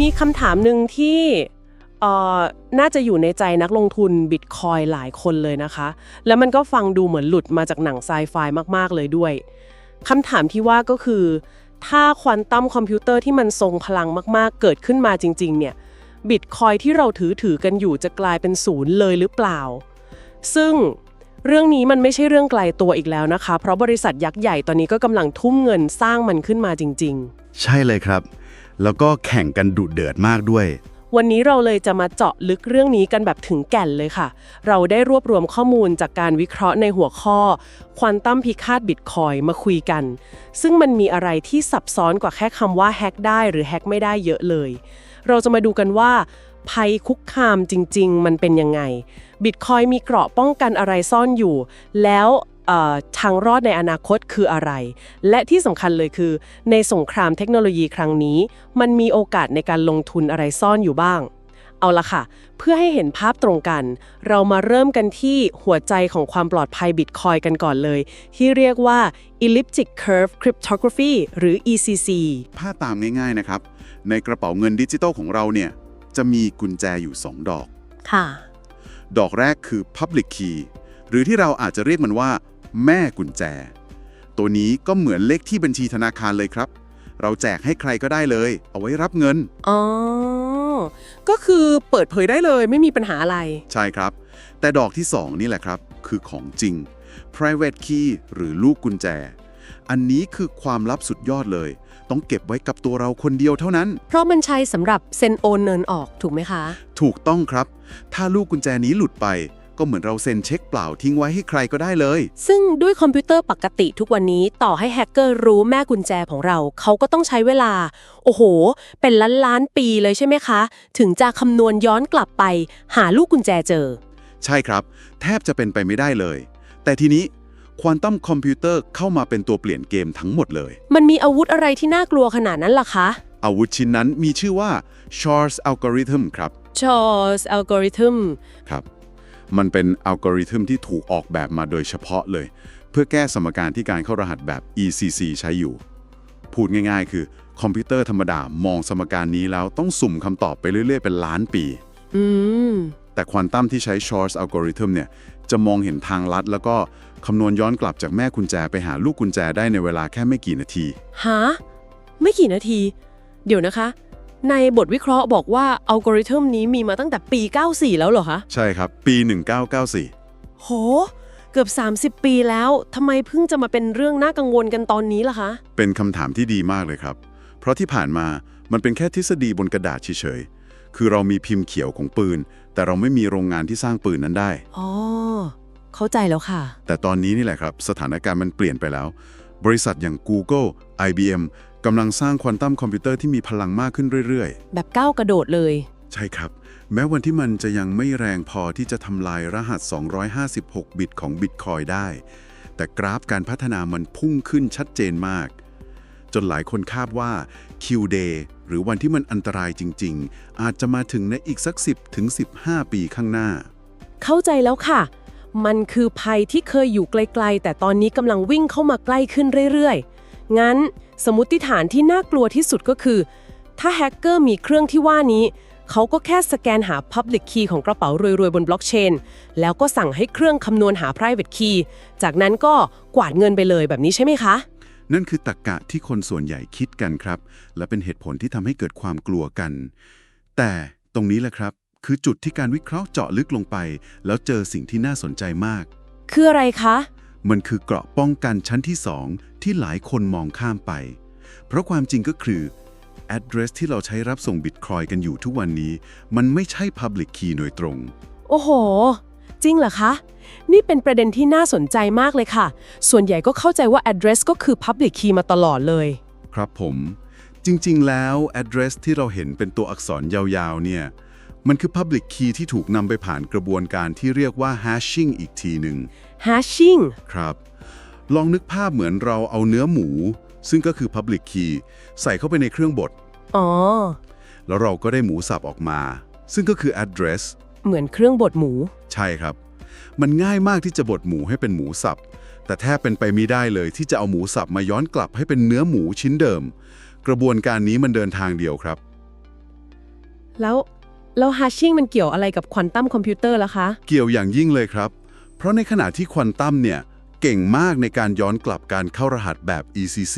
มีคำถามหนึ่งที่เอ่อน่าจะอยู่ในใจนักลงทุนบิตคอยหลายคนเลยนะคะ แล้วมันก็ฟังดูเหมือนหลุดมาจากหนังไซไฟมาก ๆ เลยด้วยคำถามที่ว่าก็คือ ถ้าควอนตัมคอมพิวเตอร์ที่มันทรงพลังมาก ๆ เกิดขึ้นมาจริง ๆ เนี่ยบิตคอยที่เราถือถือกันอยู่จะกลายเป็นศูนย์เลยหรือเปล่า ซึ่งเรื่องนี้มันไม่ใช่เรื่องไกลตัวอีกแล้วนะคะ เพราะบริษัทยักษ์ใหญ่ตอนนี้ก็กำลังทุ่มเงินสร้างมันขึ้นมาจริง ๆ ใช่เลยครับ แล้วก็แข่งกันดุเดือดมากด้วย วันนี้เราเลยจะมาเจาะลึกเรื่องนี้กันแบบถึงแก่นเลยค่ะ เราได้รวบรวมข้อมูลจากการวิเคราะห์ในหัวข้อ ควอนตัมพิฆาตบิตคอยมาคุยกัน ซึ่งมันมีอะไรที่ซับซ้อนกว่าแค่คำว่าแฮ็กได้หรือแฮ็กไม่ได้เยอะเลย เราจะมาดูกันว่า ภัยคุกคามจริง ๆ มันเป็นยังไงบิตคอยมีเกราะป้องกันอะไรซ่อนอยู่ แล้ว ทางรอดในอนาคตคืออะไร และที่สำคัญเลยคือ ในสงครามเทคโนโลยีครั้งนี้ มันมีโอกาสในการลงทุนอะไรซ่อนอยู่บ้าง เอาละค่ะ เพื่อให้เห็นภาพตรงกัน เรามาเริ่มกันที่หัวใจของความปลอดภัยบิตคอยกันก่อนเลย ที่เรียกว่า elliptic curve cryptography หรือ ECC ถ้าตามง่ายๆนะครับ ในกระเป๋าเงินดิจิตอลของเราเนี่ยจะมีกุญแจอยู่ 2 ดอก ค่ะ ดอกแรกคือ Public Key หรือที่เราอาจจะเรียกมันว่า แม่กุญแจ ตัวนี้ก็เหมือนเลขที่บัญชีธนาคารเลยครับ เราแจกให้ใครก็ได้เลย เอาไว้รับเงิน อ๋อ ก็คือเปิดเผยได้เลยไม่มีปัญหาอะไร ใช่ครับ แต่ดอกที่ 2 นี่แหละครับ คือของจริง private key หรือลูกกุญแจ อันนี้คือความลับสุดยอดเลย ต้องเก็บไว้กับตัวเราคนเดียวเท่านั้น เพราะมันใช้สำหรับเซ็นโอนเงินออกถูกไหมคะ ถูกต้องครับ ถ้าลูกกุญแจนี้หลุดไป ก็เหมือนเราเซ็นเช็คเปล่าทิ้งไว้ให้ใครก็ได้เลย ซึ่งด้วยคอมพิวเตอร์ปกติทุกวันนี้ต่อให้แฮกเกอร์รู้แม่กุญแจของเรา เขาก็ต้องใช้เวลา โอ้โห เป็นล้านล้านๆปีเลยใช่ไหมคะ ถึงจะคำนวณย้อนกลับไป หาลูกกุญแจเจอ ใช่ครับ แทบจะเป็นไปไม่ได้เลย แต่ทีนี้ควอนตัมคอมพิวเตอร์เข้ามาเป็นตัวเปลี่ยนเกมทั้งหมดเลย มันมีอาวุธอะไรที่น่ากลัวขนาดนั้นล่ะคะ อาวุธชิ้นนั้นมีชื่อว่า Shor's Algorithm ครับ Shor's algorithm ครับ มันเป็นอัลกอริทึมที่ถูกออกแบบมาโดยเฉพาะเลย เพื่อแก้สมการที่การเข้ารหัสแบบ ECC ใช้อยู่ พูดง่ายๆ คือคอมพิวเตอร์ธรรมดามองสมการนี้แล้วต้องสุ่มคำตอบไปเรื่อยๆ เป็นล้านปี อืม แต่ควอนตัมที่ใช้ Shor's Algorithm เนี่ย จะมองเห็นทางลัด แล้วก็คำนวณย้อนกลับจากแม่กุญแจไปหาลูกกุญแจได้ในเวลาแค่ไม่กี่นาที ฮะ ไม่กี่นาที เดี๋ยวนะคะ ในบทวิเคราะห์บอกว่าอัลกอริทึมนี้มีมาตั้งแต่ปี 94 แล้วเหรอคะ ใช่ครับ ปี 1994 โห เกือบ 30 ปีแล้วทำไมเพิ่งจะมาเป็นเรื่องน่ากังวลกันตอนนี้ล่ะคะ เป็นคำถามที่ดีมากเลยครับ เพราะที่ผ่านมามันเป็นแค่ทฤษฎีบนกระดาษเฉยๆ คือเรามีพิมพ์เขียวของปืน แต่เราไม่มีโรงงานที่สร้างปืนนั้นได้ อ๋อ เข้าใจแล้วค่ะ แต่ตอนนี้นี่แหละครับ สถานการณ์มันเปลี่ยนไปแล้ว บริษัทอย่าง Google IBM กำลังสร้างควอนตัมคอมพิวเตอร์ที่มีพลังมากขึ้นเรื่อยแบบก้าวกระโดดเลย ๆ ใช่ครับ แม้วันที่มันจะยังไม่แรงพอที่จะทำลายรหัส 256 บิตของบิตคอยได้ แต่กราฟการพัฒนามันพุ่งขึ้นชัดเจนมาก จนหลายคนคาดว่า Q-Day หรือวันที่มันอันตรายจริง ๆ อาจจะมาถึงในอีกสัก 10ถึง15 ปีข้างหน้า เข้าใจแล้วค่ะ มันคือภัยที่เคยอยู่ไกลๆ แต่ตอนนี้กำลังวิ่งเข้ามาใกล้ขึ้นเรื่อยๆ งั้น สมมติฐานที่น่ากลัวที่สุดก็คือ ถ้าแฮกเกอร์มีเครื่องที่ว่านี้ เขาก็แค่สแกนหา Public Key ของกระเป๋ารวยๆ บนบล็อกเชน แล้วก็สั่งให้เครื่องคำนวณหา Private Key จากนั้นก็กวาดเงินไปเลยแบบนี้ใช่ไหมคะ นั่นคือตรรกกะที่คนส่วนใหญ่คิดกันครับ และเป็นเหตุผลที่ทำให้เกิดความกลัวกัน แต่ตรงนี้แหละครับ คือจุดที่การวิเคราะห์เจาะลึกลงไป แล้วเจอสิ่งที่น่าสนใจมาก คืออะไรคะ มันคือเกราะป้องกันชั้นที่2ที่หลายคนมองข้ามไป เพราะความจริงก็คือ address ที่เราใช้รับส่งบิตคอยกันอยู่ทุกวันนี้ มันไม่ใช่ Public Key โดยตรง โอ้โห จริงเหรอคะ นี่เป็นประเด็นที่น่าสนใจมากเลยค่ะ ส่วนใหญ่ก็เข้าใจว่า address ก็คือ Public Key มาตลอดเลย ครับผม จริง ๆ แล้ว address ที่เราเห็นเป็นตัวอักษรยาวๆ เนี่ย มันคือ Public Key ที่ถูกนำไปผ่านกระบวนการที่เรียกว่า hashing อีกทีหนึ่ง hashing ครับ ลองนึกภาพเหมือนเราเอาเนื้อหมู ซึ่งก็คือ Public Key ใส่เข้าไปในเครื่องบด อ๋อ แล้วเราก็ได้หมูสับออกมา ซึ่งก็คือ address เหมือนเครื่องบดหมู ใช่ครับ มันง่ายมากที่จะบดหมูให้เป็นหมูสับ แต่แทบเป็นไปไม่ได้เลยที่จะเอาหมูสับมาย้อนกลับให้เป็นเนื้อหมูชิ้นเดิม กระบวนการนี้มันเดินทางเดียวครับ แล้ว แล้วฮาชิ่งมันเกี่ยวอะไรกับควอนตัมคอมพิวเตอร์ล่ะคะ เกี่ยวอย่างยิ่งเลยครับ เพราะในขณะที่ควอนตัมเนี่ย เก่งมากในการย้อนกลับการเข้ารหัสแบบ ECC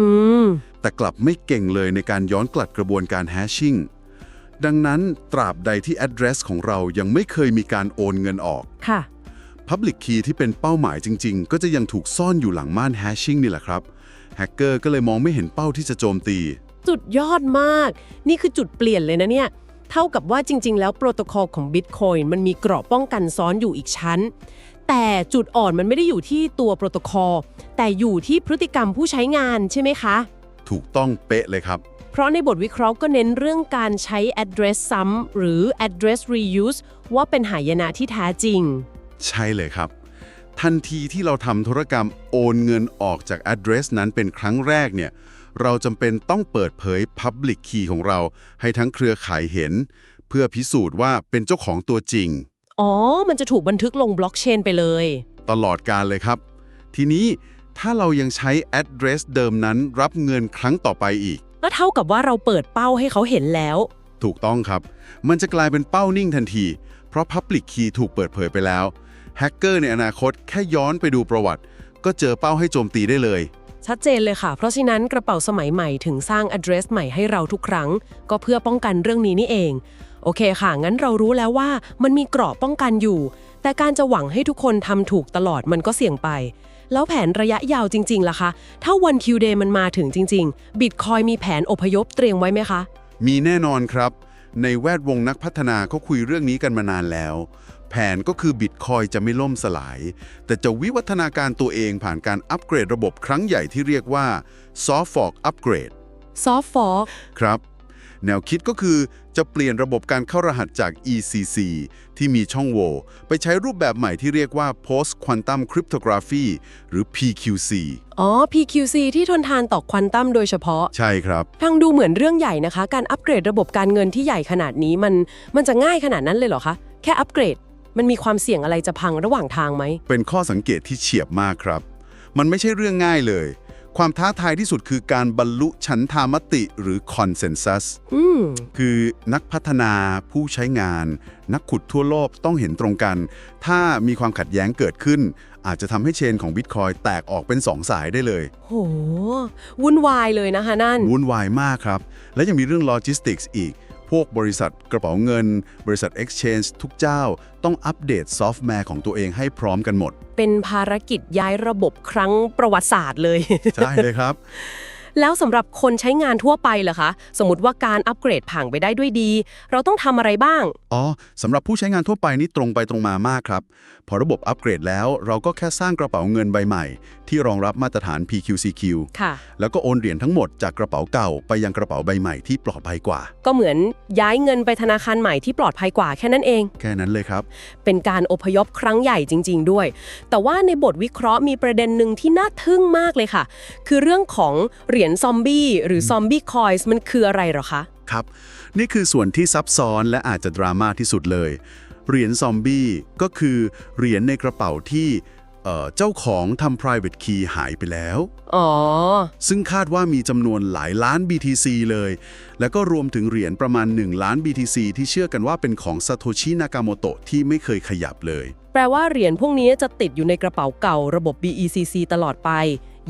อืม แต่กลับไม่เก่งเลยในการย้อนกลับกระบวนการแฮชชิ่งดังนั้นตราบใดที่ address ของเรายังไม่เคยมีการโอนเงินออก ค่ะ Public Key ที่เป็นเป้าหมายจริง ๆ ก็จะยังถูกซ่อนอยู่หลังม่านแฮชชิ่งนี่แหละครับแฮกเกอร์ก็เลยมองไม่เห็นเป้าที่จะโจมตีสุดยอดมาก นี่คือจุดเปลี่ยนเลยนะเนี่ย เท่ากับว่าจริง ๆ แล้วโปรโตคอลของ Bitcoin มันมีเกราะป้องกันซ้อนอยู่อีกชั้น แต่จุดอ่อนมันไม่ได้อยู่ที่ตัวโปรโตคอลแต่อยู่ที่พฤติกรรมผู้ใช้งานใช่ไหมคะ ถูกต้องเป๊ะเลยครับ เพราะในบทวิเคราะห์ก็เน้นเรื่องการใช้ address ซ้ำหรือ address reuse ว่าเป็นหายนะที่แท้จริง ใช่เลยครับ ทันทีที่เราทำธุรกรรมโอนเงินออกจาก address นั้นเป็นครั้งแรกเนี่ย เราจำเป็นต้องเปิดเผย Public Key ของเรา ให้ทั้งเครือข่ายเห็น เพื่อพิสูจน์ว่าเป็นเจ้าของตัวจริง อ๋อ มันจะถูกบันทึกลงบล็อกเชนไปเลย ตลอดการเลยครับ ทีนี้ถ้าเรายังใช้ address เดิมนั้นรับเงินครั้งต่อไปอีก ก็เท่ากับว่าเราเปิดเป้าให้เขาเห็นแล้ว ถูกต้องครับ มันจะกลายเป็นเป้านิ่งทันที เพราะ Public Key ถูกเปิดเผยไปแล้ว แฮกเกอร์ในอนาคตแค่ย้อนไปดูประวัติ ก็เจอเป้าให้โจมตีได้เลย ชัดเจนเลยค่ะ เพราะฉะนั้นกระเป๋าสมัยใหม่ถึงสร้าง address ใหม่ให้เราทุกครั้ง ก็เพื่อป้องกันเรื่องนี้นี่เอง โอเคค่ะ งั้นเรารู้แล้วว่ามันมีเกราะป้องกันอยู่ แต่การจะหวังให้ทุกคนทำถูกตลอดมันก็เสี่ยงไป แล้วแผนระยะยาวจริงๆล่ะคะ ถ้าวันคิวเดย์มันมาถึงจริงๆบิตคอยมีแผนอพยพเตรียมไว้ไหมคะ มีแน่นอนครับ ในแวดวงนักพัฒนาเขาคุยเรื่องนี้กันมานานแล้ว ผนก็คือบิตคอยจะไม่ล่มสลาย แต่จะวิวัฒนาการตัวเองผ่านการอัปเกรดระบบครั้งใหญ่ที่เรียกว่า Soft Fork Upgrade soft fork ครับ แนวคิดก็คือจะเปลี่ยนระบบการเข้ารหัสจาก ECC ที่มีช่องโหว่ไปใช้รูปแบบใหม่ที่เรียกว่า Post Quantum Cryptography หรือ PQC อ๋อ PQC ที่ทนทานต่อควอนตัมโดยเฉพาะ ใช่ครับ ฟังดูเหมือนเรื่องใหญ่นะคะ การอัปเกรดระบบการเงินที่ใหญ่ขนาดนี้มันมันจะง่ายขนาดนั้นเลยเหรอคะ แค่อัปเกรด มันมีความเสี่ยงอะไรจะพังระหว่างทางไหม เป็นข้อสังเกตที่เฉียบมากครับ มันไม่ใช่เรื่องง่ายเลย ความท้าทายที่สุดคือการบรรลุฉันทามติหรือ consensus อืมคือนักพัฒนาผู้ใช้งาน นักขุดทั่วโลกต้องเห็นตรงกัน ถ้ามีความขัดแย้งเกิดขึ้น อาจจะทำให้เชนของ Bitcoin แตกออกเป็นสองสายได้เลย โห วุ่นวายเลยนะคะนั่น วุ่นวายมากครับ และยังมีเรื่องโลจิสติกส์อีก พวกบริษัทกระเป๋าเงิน บริษัท Exchange ทุกเจ้า ต้องอัปเดตซอฟต์แวร์ของตัวเองให้พร้อมกันหมด เป็นภารกิจย้ายระบบครั้งประวัติศาสตร์เลย ใช่เลยครับ แล้วสำหรับคนใช้งานทั่วไปเหรอคะ สมมติว่าการอัปเกรดผ่านไปได้ด้วยดี เราต้องทำอะไรบ้าง อ๋อสำหรับผู้ใช้งานทั่วไปนี่ตรงไปตรงมามากครับ พอระบบอัปเกรดแล้ว เราก็แค่สร้างกระเป๋าเงินใบใหม่ ที่รองรับมาตรฐาน PQCQ ค่ะ แล้วก็โอนเหรียญทั้งหมดจากกระเป๋าเก่าไปยังกระเป๋าใบใหม่ที่ปลอดภัยกว่า ก็เหมือนย้ายเงินไปธนาคารใหม่ที่ปลอดภัยกว่าแค่นั้นเอง แค่นั้นเลยครับ เป็นการอพยพครั้งใหญ่จริง ๆ ด้วย แต่ว่าในบทวิเคราะห์มีประเด็นหนึ่งที่น่าทึ่งมากเลยค่ะ คือเรื่องของเหรียญซอมบี้หรือซอมบี้คอยส์มันคืออะไรเหรอคะครับ นี่คือส่วนที่ซับซ้อนและอาจจะดราม่าที่สุดเลย เหรียญซอมบี้ก็คือเหรียญในกระเป๋าที่เอ่อเจ้าของทำ private key หายไปแล้ว อ๋อ ซึ่งคาดว่ามีจำนวนหลายล้าน BTC เลย แล้วก็รวมถึงเหรียญประมาณ 1 ล้าน BTC ที่เชื่อกันว่าเป็นของซาโตชินากาโมโตะที่ไม่เคยขยับเลย แปลว่าเหรียญพวกนี้จะติดอยู่ในกระเป๋าเก่าระบบ BECC ตลอดไป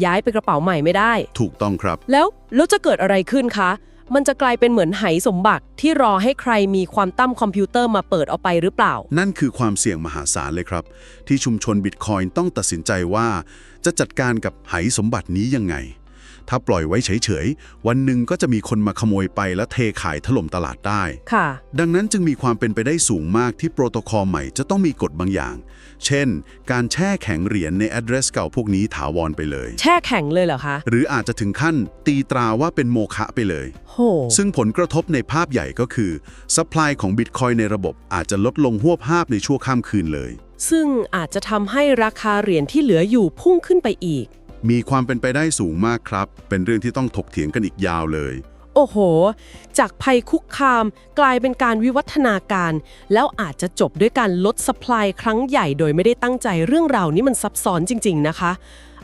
ย้ายไปกระเป๋าใหม่ไม่ได้ ถูกต้องครับ แล้วแล้วจะเกิดอะไรขึ้นคะ มันจะกลายเป็นเหมือนไหสมบัติที่รอให้ใครมีความตั้มคอมพิวเตอร์มาเปิดเอาไปหรือเปล่า นั่นคือความเสี่ยงมหาศาลเลยครับ ที่ชุมชนบิตคอยน์ต้องตัดสินใจว่า จะจัดการกับไหสมบัตินี้ยังไง ถ้าปล่อยไว้เฉยๆ วันหนึ่งก็จะมีคนมาขโมยไปและเทขายถล่มตลาดได้ ค่ะ ดังนั้นจึงมีความเป็นไปได้สูงมากที่โปรโตคอลใหม่จะต้องมีกฎบางอย่าง เช่น การแช่แข็งเหรียญใน address เก่าพวกนี้ถาวรไปเลย แช่แข็งเลยเหรอคะ หรืออาจจะถึงขั้นตีตราว่าเป็นโมฆะไปเลย โห ซึ่งผลกระทบในภาพใหญ่ก็คือสป라이ของบิตคอยในระบบอาจจะลดลงหวบภาพในชั่วข้ามคืนเลย ซึ่งอาจจะทำให้ราคาเหรียญที่เหลืออยู่พุ่งขึ้นไปอีก มีความเป็นไปได้สูงมากครับ เป็นเรื่องที่ต้องถกเถียงกันอีกยาวเลย โอ้โห จากภัยคุกคามกลายเป็นการวิวัฒนาการ แล้วอาจจะจบด้วยการลดสป라이ครั้งใหญ่โดยไม่ได้ตั้งใจเรื่องราวนี้มันซับซ้อนจริง ๆ นะคะ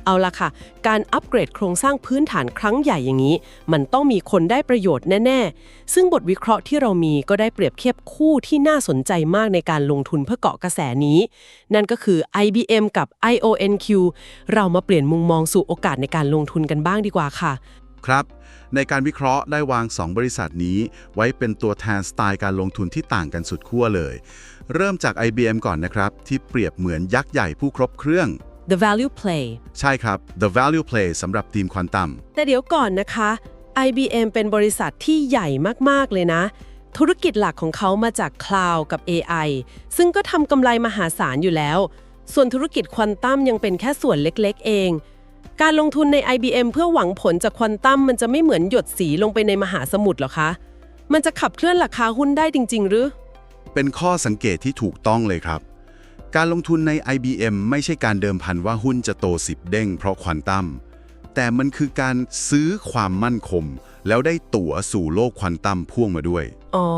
เอาละค่ะ การอัปเกรดโครงสร้างพื้นฐานครั้งใหญ่อย่างนี้ มันต้องมีคนได้ประโยชน์แน่ ๆ ซึ่งบทวิเคราะห์ที่เรามีก็ได้เปรียบเทียบคู่ที่น่าสนใจมากในการลงทุนเพื่อเกาะกระแสนี้ นั่นก็คือ IBM กับ IONQ เรามาเปลี่ยนมุมมองสู่โอกาสในการลงทุนกันบ้างดีกว่าค่ะครับในการวิเคราะห์ได้วาง 2 บริษัทนี้ ไว้เป็นตัวแทนสไตล์การลงทุนที่ต่างกันสุดขั้วเลย เริ่มจาก IBM ก่อนนะครับ ที่เปรียบเหมือนยักษ์ใหญ่ผู้ครบเครื่อง The Value Play ใช่ครับ The Value Play สำหรับทีมควอนตัม แต่เดี๋ยวก่อนนะคะ IBM เป็นบริษัทที่ใหญ่มาก ๆ เลยนะ ธุรกิจหลักของเขามาจาก Cloud กับ AI ซึ่งก็ทำกำไรมหาศาลอยู่แล้ว ส่วนธุรกิจควอนตัมยังเป็นแค่ส่วนเล็กๆ เอง การลงทุนใน IBM เพื่อหวังผลจากควอนตัมมันจะไม่เหมือนหยดสีลงไปในมหาสมุทรหรอคะ มันจะขับเคลื่อนราคาหุ้นได้จริง ๆ หรือ เป็นข้อสังเกตที่ถูกต้องเลยครับ การลงทุนใน IBM ไม่ใช่การเดิมพันว่าหุ้นจะโต10เด้งเพราะควอนตัม แต่มันคือการซื้อความมั่นคงแล้วได้ตั๋วสู่โลกควอนตัมพ่วงมาด้วย อ๋อ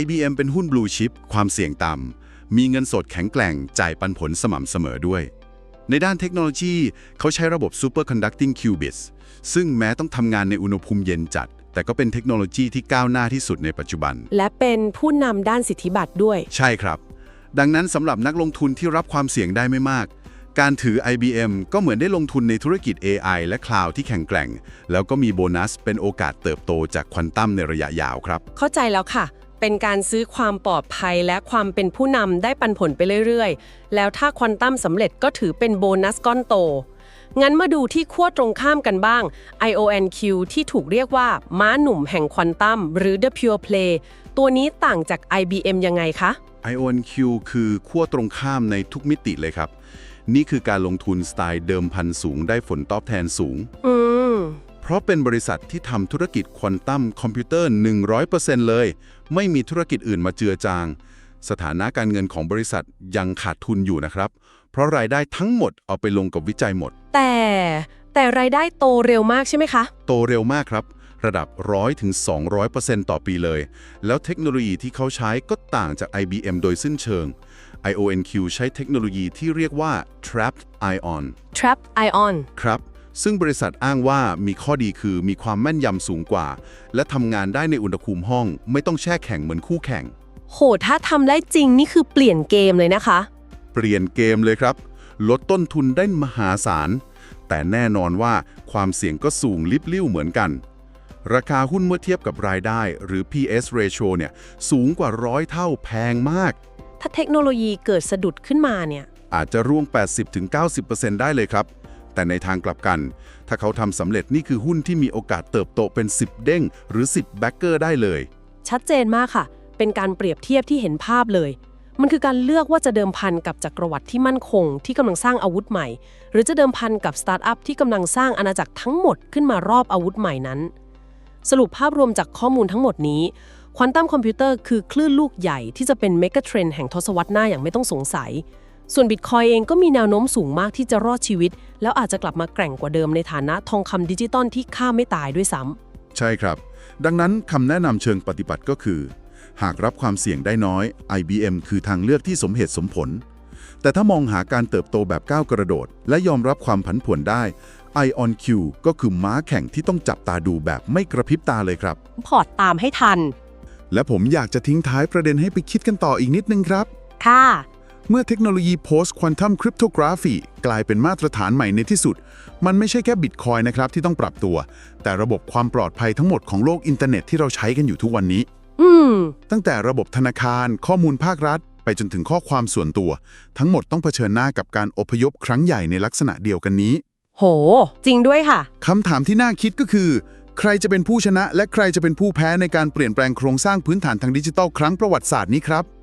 IBM เป็นหุ้นบลูชิปความเสี่ยงต่ำ มีเงินสดแข็งแกร่ง จ่ายปันผลสม่ำเสมอด้วย ในด้านเทคโนโลยี เขาใช้ระบบ Superconducting Qubits ซึ่งแม้ต้องทำงานในอุณหภูมิเย็นจัด แต่ก็เป็นเทคโนโลยีที่ก้าวหน้าที่สุดในปัจจุบัน และเป็นผู้นำด้านสิทธิบัตรด้วย ใช่ครับ ดังนั้นสำหรับนักลงทุนที่รับความเสี่ยงได้ไม่มาก การถือ IBM ก็เหมือนได้ลงทุนในธุรกิจ AI และคลาวด์ที่แข็งแกร่ง แล้วก็มีโบนัสเป็นโอกาสเติบโตจากควอนตัมในระยะยาวครับ เข้าใจแล้วค่ะ เป็นการซื้อความปลอดภัยและความเป็นผู้นำได้ปันผลไปเรื่อยๆ แล้วถ้าควอนตัมสำเร็จก็ถือเป็นโบนัสก้อนโตงั้นมาดูที่ขั้วตรงข้ามกันบ้าง IONQ ที่ถูกเรียกว่าม้าหนุ่มแห่งควอนตัมหรือ The Pure Play ตัวนี้ต่างจาก IBM ยังไงคะ IONQ คือขั้วตรงข้ามในทุกมิติเลยครับ นี่คือการลงทุนสไตล์เดิมพันสูงได้ผลตอบแทนสูงอืมเพราะเป็นบริษัทที่ทำธุรกิจควอนตัมคอมพิวเตอร์ 100%เลย ไม่มีธุรกิจอื่นมาเจือจาง สถานะการเงินของบริษัทยังขาดทุนอยู่นะครับ เพราะรายได้ทั้งหมดเอาไปลงกับวิจัยหมด แต่แต่รายได้โตเร็วมากใช่ไหมคะ โตเร็วมากครับ ระดับ100ถึง200%ต่อปีเลย แล้วเทคโนโลยีที่เขาใช้ก็ต่างจาก IBM โดยสิ้นเชิง IONQ ใช้เทคโนโลยีที่เรียกว่า trapped ion Trap Ion ครับ ซึ่งบริษัทอ้างว่ามีข้อดีคือมีความแม่นยำสูงกว่า และทำงานได้ในอุณหภูมิห้อง ไม่ต้องแช่แข็งเหมือนคู่แข่ง โห ถ้าทำได้จริงนี่คือเปลี่ยนเกมเลยนะคะ เปลี่ยนเกมเลยครับ ลดต้นทุนได้มหาศาล แต่แน่นอนว่าความเสี่ยงก็สูงลิบลิ่วเหมือนกัน ราคาหุ้นเมื่อเทียบกับรายได้ หรือ PS ratio เนี่ยสูงกว่าร้อยเท่าแพงมาก ถ้าเทคโนโลยีเกิดสะดุดขึ้นมาเนี่ย อาจจะร่วง 80-90%ได้เลยครับ แต่ในทางกลับกัน ถ้าเขาทำสำเร็จนี่คือหุ้นที่มีโอกาสเติบโตเป็น 10 เด้ง หรือ 10 แบ็กเกอร์ได้เลย ชัดเจนมากค่ะ เป็นการเปรียบเทียบที่เห็นภาพเลย มันคือการเลือกว่าจะเดิมพันกับจักรวรรดิที่มั่นคง ที่กำลังสร้างอาวุธใหม่ หรือจะเดิมพันกับสตาร์ทอัพที่กำลังสร้างอาณาจักรทั้งหมดขึ้นมารอบอาวุธใหม่นั้น สรุปภาพรวมจากข้อมูลทั้งหมดนี้ ควอนตัมคอมพิวเตอร์คือคลื่นลูกใหญ่ที่จะเป็นเมกะเทรนด์แห่งทศวรรษหน้าอย่างไม่ต้องสงสัย ส่วนบิตคอยเองก็มีแนวโน้มสูงมากที่จะรอดชีวิต แล้วอาจจะกลับมาแกร่งกว่าเดิมในฐานะทองคำดิจิตอลที่ค่าไม่ตายด้วยซ้ำใช่ครับ ดังนั้นคำแนะนำเชิงปฏิบัติก็คือ หากรับความเสี่ยงได้น้อย IBM คือทางเลือกที่สมเหตุสมผล แต่ถ้ามองหาการเติบโตแบบก้าวกระโดด และยอมรับความผันผวนได้ IonQ ก็คือม้าแข่งที่ต้องจับตาดูแบบไม่กระพริบตาเลยครับ พอร์ตตามให้ทัน และผมอยากจะทิ้งท้ายประเด็นให้ไปคิดกันต่ออีกนิดนึงครับ ค่ะ เมื่อเทคโนโลยี post quantum cryptography กลายเป็นมาตรฐานใหม่ในที่สุด มันไม่ใช่แค่บิตคอยนะครับที่ต้องปรับตัว แต่ระบบความปลอดภัยทั้งหมดของโลกอินเทอร์เน็ตที่เราใช้กันอยู่ทุกวันนี้ อืม ตั้งแต่ระบบธนาคาร ข้อมูลภาครัฐ ไปจนถึงข้อความส่วนตัว ทั้งหมดต้องเผชิญหน้ากับการอพยพครั้งใหญ่ในลักษณะเดียวกันนี้ โห จริงด้วยค่ะ คำถามที่น่าคิดก็คือ ใครจะเป็นผู้ชนะ และใครจะเป็นผู้แพ้ในการเปลี่ยนแปลงโครงสร้างพื้นฐานทางดิจิทัลครั้งประวัติศาสตร์นี้ครับ